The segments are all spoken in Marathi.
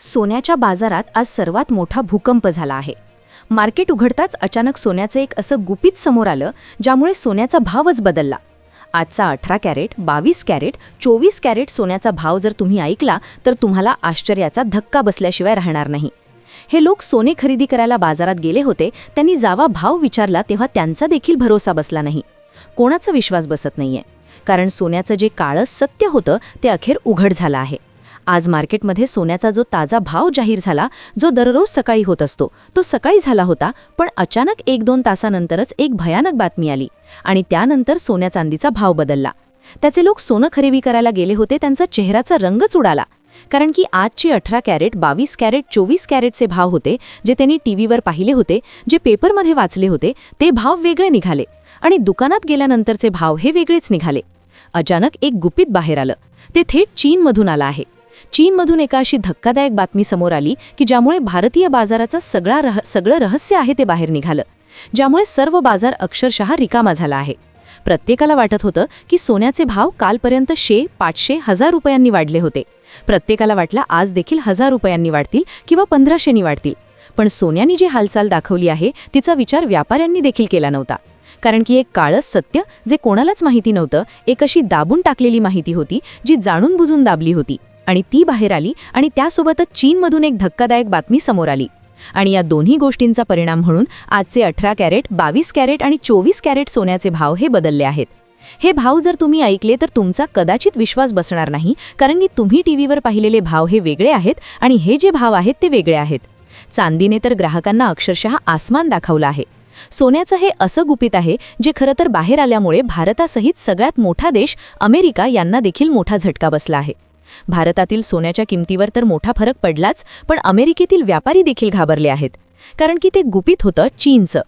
सोन्याच्या बाजारात आज सर्वात मोठा भूकंप झाला आहे. मार्केट उघडताच अचानक सोन्याचं एक असं गुपित समोर आलं ज्यामुळे सोन्याचा भावच बदलला. आजचा अठरा कॅरेट बावीस कॅरेट चोवीस कॅरेट सोन्याचा भाव जर तुम्ही ऐकला तर तुम्हाला आश्चर्याचा धक्का बसल्याशिवाय राहणार नाही. हे लोक सोने खरेदी करायला बाजारात गेले होते त्यांनी जावा भाव विचारला तेव्हा त्यांचा देखील भरोसा बसला नाही. कोणाचा विश्वास बसत नाहीये. कारण सोन्याचं जे काळं सत्य होतं ते अखेर उघड झालं आहे. आज मार्केटमध्ये सोन्याचा जो ताजा भाव जाहीर झाला जो दररोज सकाळी होत असतो तो सकाळी झाला होता पण अचानक एक दोन तासानंतरच एक भयानक बातमी आली आणि त्यानंतर सोन्या चांदीचा भाव बदलला. त्याचे लोक सोनं खरेदी करायला गेले होते त्यांचा चेहऱ्याचा रंगच उडाला. कारण की आजचे अठरा कॅरेट बावीस कॅरेट चोवीस कॅरेटचे भाव होते जे त्यांनी टीव्हीवर पाहिले होते जे पेपरमध्ये वाचले होते ते भाव वेगळे निघाले आणि दुकानात गेल्यानंतरचे भाव हे वेगळेच निघाले. अचानक एक गुपित बाहेर आलं. ते थेट चीनमधून आलं आहे. चीनमधून एका अशी धक्कादायक बातमी समोर आली की ज्यामुळे भारतीय बाजाराचं सगळा रह सगळं रहस्य आहे ते बाहेर निघालं. ज्यामुळे सर्व बाजार अक्षरशः रिकामा झाला आहे. प्रत्येकाला वाटत होतं की सोन्याचे भाव कालपर्यंत शे पाचशे हजार रुपयांनी वाढले होते. प्रत्येकाला वाटला आज देखील हजार रुपयांनी वाढतील किंवा पंधराशेनी वाढतील. पण सोन्यानी जी हालचाल दाखवली आहे तिचा विचार व्यापाऱ्यांनी देखील केला नव्हता. कारण की एक काळच सत्य जे कोणालाच माहिती नव्हतं एक अशी दाबून टाकलेली माहिती होती जी जाणून बुजून दाबली होती. आणि ती बाहेर आली आणि त्यासोबतच चीनमधून एक धक्कादायक बातमी समोर आली. आणि या दोन्ही गोष्टींचा परिणाम म्हणून आजचे अठरा कॅरेट बावीस कॅरेट आणि चोवीस कॅरेट सोन्याचे भाव हे बदलले आहेत. हे भाव जर तुम्ही ऐकले तर तुमचा कदाचित विश्वास बसणार नाही कारण की तुम्ही टीव्हीवर पाहिलेले भाव हे वेगळे आहेत आणि हे जे भाव आहेत ते वेगळे आहेत. चांदीने तर ग्राहकांना अक्षरशः आसमान दाखवलं आहे. सोन्याचं हे असं गुपित आहे जे खरं तर बाहेर आल्यामुळे भारतासहित सगळ्यात मोठा देश अमेरिका यांना देखील मोठा झटका बसला आहे. भारतातील सोन्याच्या किमतीवर तर मोठा फरक पडलाच पण अमेरिकेतील व्यापारी देखील घाबरले आहेत. कारण की ते गुपित होतं चीनचं.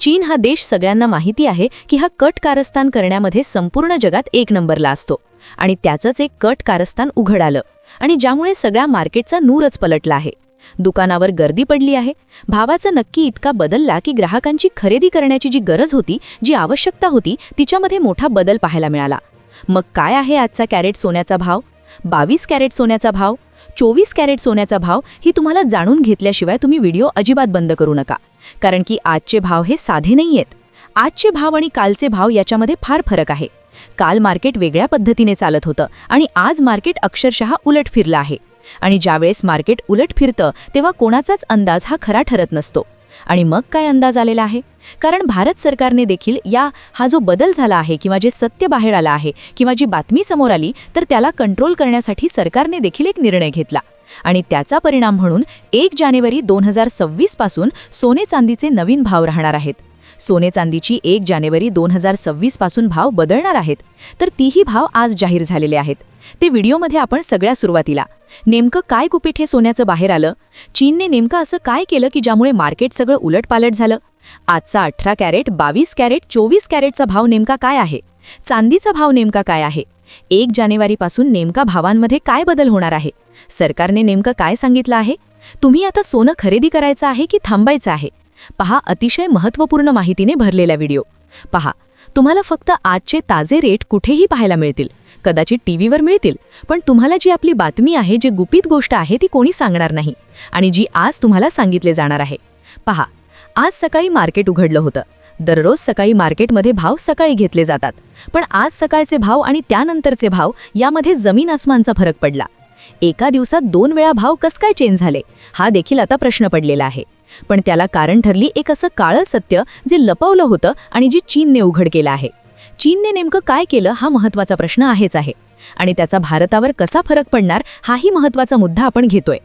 चीन हा देश सगळ्यांना माहिती आहे की हा कट कारस्थान करण्यामध्ये संपूर्ण जगात एक नंबरला असतो. आणि त्याचंच एक कट कारस्थान उघड आलं. आणि ज्यामुळे सगळ्या मार्केटचा नूरच पलटला आहे. दुकानावर गर्दी पडली आहे. भावाचा नक्की इतका बदलला की ग्राहकांची खरेदी करण्याची जी गरज होती जी आवश्यकता होती तिच्यामध्ये मोठा बदल पाहायला मिळाला. मग काय आहे आजचा कॅरेट सोन्याचा भाव? बावीस कॅरेट सोन्याचा भाव चोवीस कॅरेट सोन्याचा भाव ही तुम्हाला जाणून घेतल्याशिवाय तुम्ही व्हिडिओ अजिबात बंद करू नका. कारण की आजचे भाव हे साधे नाही आहेत आजचे भाव आणि कालचे भाव याच्यामध्ये फार फरक आहे. काल मार्केट वेगळ्या पद्धतीने चालत होतं आणि आज मार्केट अक्षरशः उलट फिरलं आहे. आणि ज्यावेळेस मार्केट उलट फिरतं तेव्हा कोणाचाच अंदाज हा खरा ठरत नसतो. आणि मग काय अंदाज आलेला आहे? कारण भारत सरकारने देखील या हा जो बदल झाला आहे किंवा जे सत्य बाहेर आलं आहे किंवा जी बातमी समोर आली तर त्याला कंट्रोल करण्यासाठी सरकारने देखील एक निर्णय घेतला. आणि त्याचा परिणाम म्हणून एक जानेवारी दोन हजार सव्वीसपासून सोने चांदीचे नवीन भाव राहणार आहेत. सोने चांदीची एक जानेवारी दोन हजार सव्वीसपासून भाव बदलणार आहेत. तर तीही भाव आज जाहीर झालेले आहेत. ते व्हिडिओमध्ये आपण सगळ्या सुरुवातीला. नेमकं काय कुपीठ हे सोन्याचं बाहेर आलं? चीनने नेमकं असं काय केलं की ज्यामुळे मार्केट सगळं उलटपालट झालं? आजचा अठरा कॅरेट बावीस कॅरेट चोवीस कॅरेटचा भाव नेमका काय आहे? चांदीचा भाव नेमका काय आहे? एक जानेवारीपासून नेमका भावांमध्ये काय बदल होणार आहे? सरकारने नेमकं काय सांगितलं आहे? तुम्ही आता सोनं खरेदी करायचं आहे की थांबायचं आहे? पहा अतिशय महत्त्वपूर्ण माहितीने भरलेला व्हिडिओ. पहा तुम्हाला फक्त आजचे ताजे रेट कुठेही पाहायला मिळतील. कदाचित टी व्हीवर मिळतील पण तुम्हाला जी आपली बातमी आहे जी गुपित गोष्ट आहे ती कोणी सांगणार नाही आणि जी आज तुम्हाला सांगितले जाणार आहे. पहा आज सकाळी मार्केट उघडलं होतं. दररोज सकाळी मार्केटमध्ये भाव सकाळी घेतले जातात. पण आज सकाळचे भाव आणि त्यानंतरचे भाव यामध्ये जमीन आसमानचा फरक पडला. एका दिवसात दोन वेळा भाव कस काय चेंज झाले? हा देखील आता प्रश्न पडलेला आहे. पण त्याला कारण ठरली एक असं काळं सत्य जे लपवलं होतं आणि जी चीनने उघड केलं आहे. चीनने नेमकं काय केलं हा महत्त्वाचा प्रश्न आहेच आहे. आणि त्याचा भारतावर कसा फरक पडणार हाही महत्त्वाचा मुद्दा आपण घेतोय.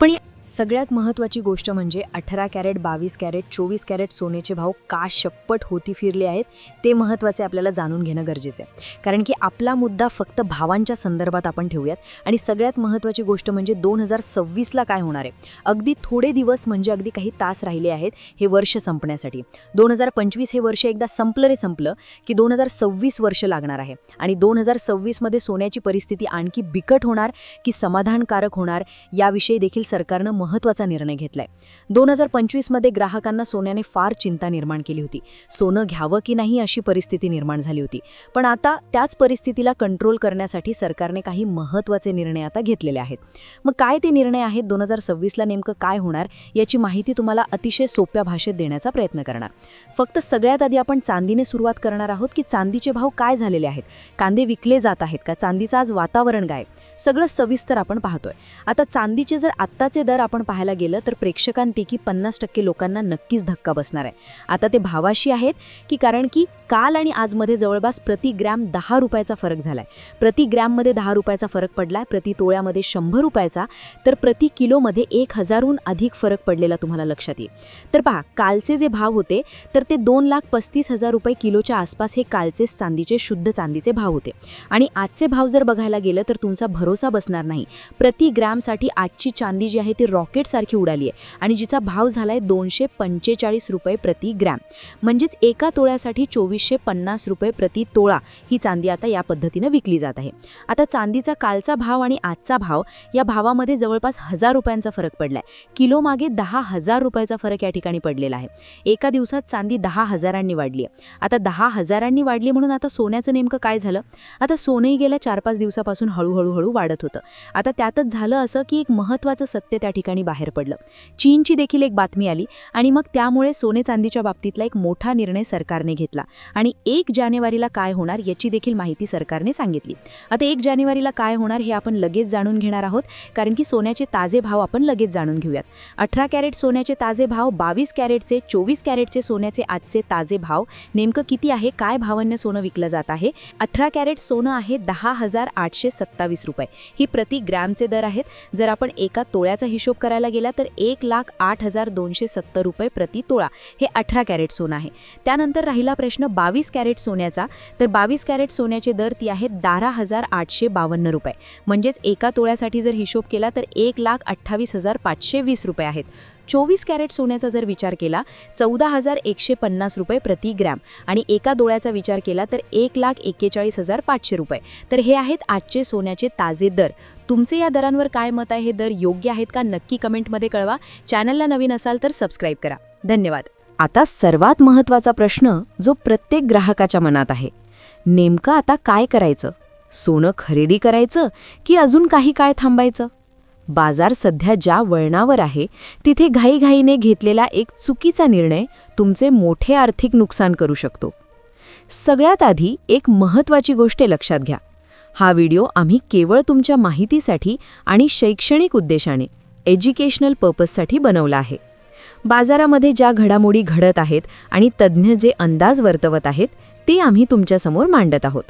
पण या- सगळ्यात महत्त्वाची गोष्ट म्हणजे अठरा कॅरेट बावीस कॅरेट चोवीस कॅरेट सोन्याचे भाव का शप्पट होती फिरले आहेत ते महत्त्वाचे आपल्याला जाणून घेणं गरजेचं आहे. कारण की आपला मुद्दा फक्त भावांच्या संदर्भात आपण ठेवूयात. आणि सगळ्यात महत्त्वाची गोष्ट म्हणजे दोन हजार सव्वीसला काय होणार आहे? अगदी थोडे दिवस म्हणजे अगदी काही तास राहिले आहेत हे वर्ष संपण्यासाठी. दोन हजार पंचवीस हे वर्ष एकदा संपलं रे संपलं की दोन हजार सव्वीस वर्ष लागणार आहे. आणि दोन हजार सव्वीसमध्ये सोन्याची परिस्थिती आणखी बिकट होणार की समाधानकारक होणार याविषयी देखील सरकारनं महत्त्वाचा निर्णय घेतलाय. दोन हजार पंचवीसमध्ये ग्राहकांना सोन्याने फार चिंता निर्माण केली होती. सोनं घ्यावं की नाही अशी परिस्थिती निर्माण झाली होती. पण आता त्याच परिस्थितीला कंट्रोल करण्यासाठी सरकारने काही महत्त्वाचे निर्णय आता घेतलेले आहेत. मग काय ते निर्णय आहेत? दोन हजार सव्वीसला नेमकं काय होणार? याची माहिती तुम्हाला अतिशय सोप्या भाषेत देण्याचा प्रयत्न करणार. फक्त सगळ्यात आधी आपण चांदीने सुरुवात करणार आहोत की चांदीचे भाव काय झालेले आहेत? कांदे विकले जात आहेत का? चांदीचं आज वातावरण काय? सगळं सविस्तर आपण पाहतोय. आता चांदीचे जर आत्ताचे दर आपण पाहायला गेलं तर प्रेक्षकांपैकी पन्नास टक्के लोकांना नक्कीच धक्का बसणार आहे. आता ते भावाशी आहेत की कारण की काल आणि आजमध्ये जवळपास प्रति ग्रॅम दहा रुपयाचा फरक झालाय. प्रति ग्रॅममध्ये दहा रुपयाचा फरक पडलाय प्रति तोळ्यामध्ये शंभर रुपयाचा तर प्रति किलोमध्ये एक हजारहून अधिक फरक पडलेला तुम्हाला लक्षात येईल. तर पहा कालचे जे भाव होते तर ते दोन लाख पस्तीस हजार रुपये किलोच्या आसपास हे कालचेच चांदीचे शुद्ध चांदीचे भाव होते. आणि आजचे भाव जर बघायला गेलं तर तुमचा भरोसा बसणार नाही. प्रति ग्रॅमसाठी आजची चांदी जी आहे ती रॉकेटसारखी उडाली आहे आणि जिचा भाव झालाय दोनशे पंचेचाळीस रुपये प्रति ग्रॅम. म्हणजेच एका तोळ्यासाठी चोवीसशे पन्नास रुपये प्रति तोळा ही चांदी आता या पद्धतीनं विकली जात आहे. आता चांदीचा कालचा भाव आणि आजचा भाव या भावामध्ये जवळपास हजार रुपयांचा फरक पडलाय. किलो मागे दहा हजार रुपयाचा फरक या ठिकाणी पडलेला आहे. एका दिवसात चांदी दहा हजारांनी वाढली आहे. आता दहा हजारांनी वाढली म्हणून आता सोन्याचं नेमकं काय झालं? आता सोनंही गेल्या चार पाच दिवसापासून हळूहळू हळू वाढत होतं. आता त्यातच झालं असं की एक महत्त्वाचं सत्य त्या ठिकाणी बाहेर पडलं. चीनची देखील एक बातमी आली आणि मग त्यामुळे सोने चांदीच्या बाबतीतला एक मोठा निर्णय सरकारने घेतला. आणि एक जानेवारीला काय होणार याची देखील माहिती सरकारने सांगितली. आता एक जानेवारीला काय होणार हे आपण लगेच जाणून घेणार आहोत कारण की सोन्याचे ताजे भाव आपण लगेच जाणून घेऊयात. अठरा कॅरेट सोन्याचे ताजे भाव बावीस कॅरेटचे चोवीस कॅरेटचे सोन्याचे आजचे ताजे भाव नेमकं किती आहे काय भावांना सोनं विकलं जात आहे? अठरा कॅरेट सोनं आहे दहा हजार आठशे सत्तावीस रुपये. ही प्रति ग्रॅमचे दर आहेत. जर आपण एका तोळ्याचा हिशोब हिशोब करायला गेला तर एक लाख आठ हजार दोनशे सत्तर रुपये प्रति तोळा हे अठरा कॅरेट सोनं आहे. त्यानंतर राहिला प्रश्न बावीस कॅरेट सोन्याचा. तर बावीस कॅरेट सोन्याचे दर ती आहेत बारा हजार आठशे बावन्न रुपये. म्हणजेच एका तोळ्यासाठी जर हिशोब केला तर एक लाख अठ्ठावीस हजार पाचशे वीस रुपये आहेत. चोवीस कॅरेट सोन्याचा जर विचार केला चौदा हजार एकशे पन्नास रुपये प्रति ग्रॅम आणि एका डोळ्याचा विचार केला तर एक लाख एक्केचाळीस हजार पाचशे रुपये. तर हे आहेत आजचे सोन्याचे ताजे दर. तुमचे या दरांवर काय मत आहे? हे दर योग्य आहेत का? नक्की कमेंटमध्ये कळवा. चॅनलला नवीन असाल तर सबस्क्राईब करा. धन्यवाद. आता सर्वात महत्त्वाचा प्रश्न जो प्रत्येक ग्राहकाच्या मनात आहे. नेमकं आता काय करायचं? सोनं खरेदी करायचं की अजून काही काळ थांबायचं? बाजार सध्या ज्या वळणावर आहे तिथे घाईघाईने घेतलेला एक चुकीचा निर्णय तुमचे मोठे आर्थिक नुकसान करू शकतो. सगळ्यात आधी एक महत्त्वाची गोष्ट लक्षात घ्या. हा व्हिडिओ आम्ही केवळ तुमच्या माहितीसाठी आणि शैक्षणिक उद्देशाने एज्युकेशनल पर्पजसाठी बनवला आहे. बाजारामध्ये ज्या घडामोडी घडत आहेत आणि तज्ज्ञ जे अंदाज वर्तवत आहेत ते आम्ही तुमच्यासमोर मांडत आहोत.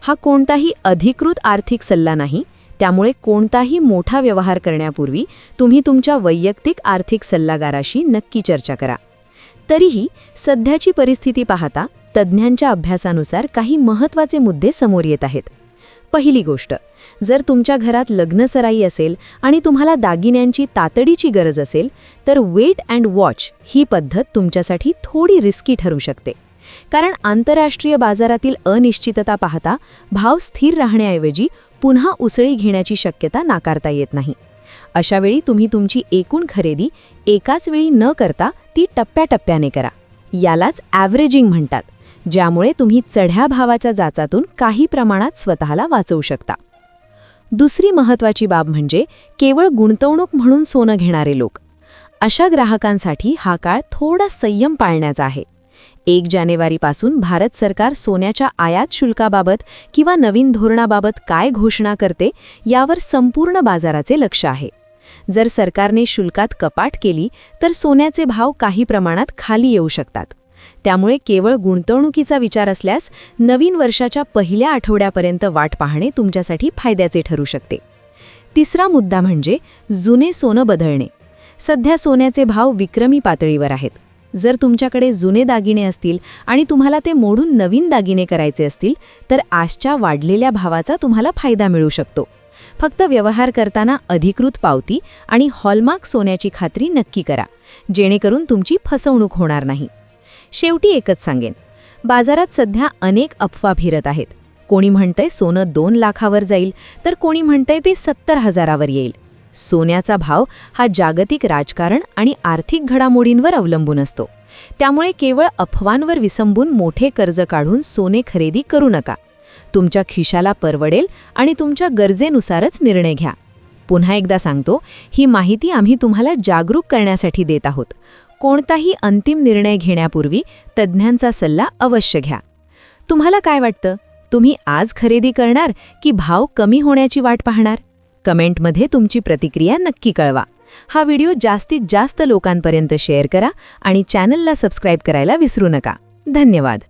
हा कोणताही अधिकृत आर्थिक सल्ला नाही त्यामुळे कोणताही मोठा व्यवहार करण्यापूर्वी तुम्ही तुमच्या वैयक्तिक आर्थिक सल्लागाराशी नक्की चर्चा करा. तरीही सध्याची परिस्थिती पाहता तज्ज्ञांच्या अभ्यासानुसार काही महत्त्वाचे मुद्दे समोर येत आहेत. पहिली गोष्ट जर तुमच्या घरात लग्नसराई असेल आणि तुम्हाला दागिन्यांची तातडीची गरज असेल तर वेट अँड वॉच ही पद्धत तुमच्यासाठी थोडी रिस्की ठरू शकते. कारण आंतरराष्ट्रीय बाजारातील अनिश्चितता पाहता भाव स्थिर राहण्याऐवजी पुन्हा उसळी घेण्याची शक्यता नाकारता येत नाही. अशावेळी तुम्ही तुमची एकूण खरेदी एकाच वेळी न करता ती टप्प्याटप्प्याने करा. यालाच ॲव्हरेजिंग म्हणतात ज्यामुळे तुम्ही चढ्या भावाच्या जाचातून काही प्रमाणात स्वतःला वाचवू शकता. दुसरी महत्त्वाची बाब म्हणजे केवळ गुंतवणूक म्हणून सोनं घेणारे लोक. अशा ग्राहकांसाठी हा काळ थोडा संयम पाळण्याचा आहे. एक जानेवारीपासून भारत सरकार सोन्याच्या आयात शुल्काबाबत किंवा नवीन धोरणाबाबत काय घोषणा करते यावर संपूर्ण बाजाराचे लक्ष आहे. जर सरकारने शुल्कात कपाट केली तर सोन्याचे भाव काही प्रमाणात खाली येऊ शकतात. त्यामुळे केवळ गुंतवणुकीचा विचार असल्यास नवीन वर्षाच्या पहिल्या आठवड्यापर्यंत वाट पाहणे तुमच्यासाठी फायद्याचे ठरू शकते. तिसरा मुद्दा म्हणजे जुने सोनं बदलणे. सध्या सोन्याचे भाव विक्रमी पातळीवर आहेत. जर तुमच्याकडे जुने दागिने असतील आणि तुम्हाला ते मोडून नवीन दागिने करायचे असतील तर आजच्या वाढलेल्या भावाचा तुम्हाला फायदा मिळू शकतो. फक्त व्यवहार करताना अधिकृत पावती आणि हॉलमार्क सोन्याची खात्री नक्की करा जेणेकरून तुमची फसवणूक होणार नाही. शेवटी एकच सांगेन बाजारात सध्या अनेक अफवा फिरत आहेत. कोणी म्हणतंय सोनं दोन लाखावर जाईल तर कोणी म्हणतंय ते सत्तर हजारावर येईल. सोन्याचा भाव हा जागतिक राजकारण आणि आर्थिक घडामोडींवर अवलंबून असतो. त्यामुळे केवळ अफवांवर विसंबून मोठे कर्ज काढून सोने खरेदी करू नका. तुमच्या खिशाला परवडेल आणि तुमच्या गरजेनुसारच निर्णय घ्या. पुन्हा एकदा सांगतो ही माहिती आम्ही तुम्हाला जागरूक करण्यासाठी देत आहोत. कोणताही अंतिम निर्णय घेण्यापूर्वी तज्ज्ञांचा सल्ला अवश्य घ्या. तुम्हाला काय वाटतं? तुम्ही आज खरेदी करणार की भाव कमी होण्याची वाट पाहणार? कमेंटमध्ये तुमची प्रतिक्रिया नक्की कळवा. हा व्हिडिओ जास्तीत जास्त लोकांपर्यंत शेअर करा आणि चॅनलला सबस्क्राईब करायला विसरू नका. धन्यवाद.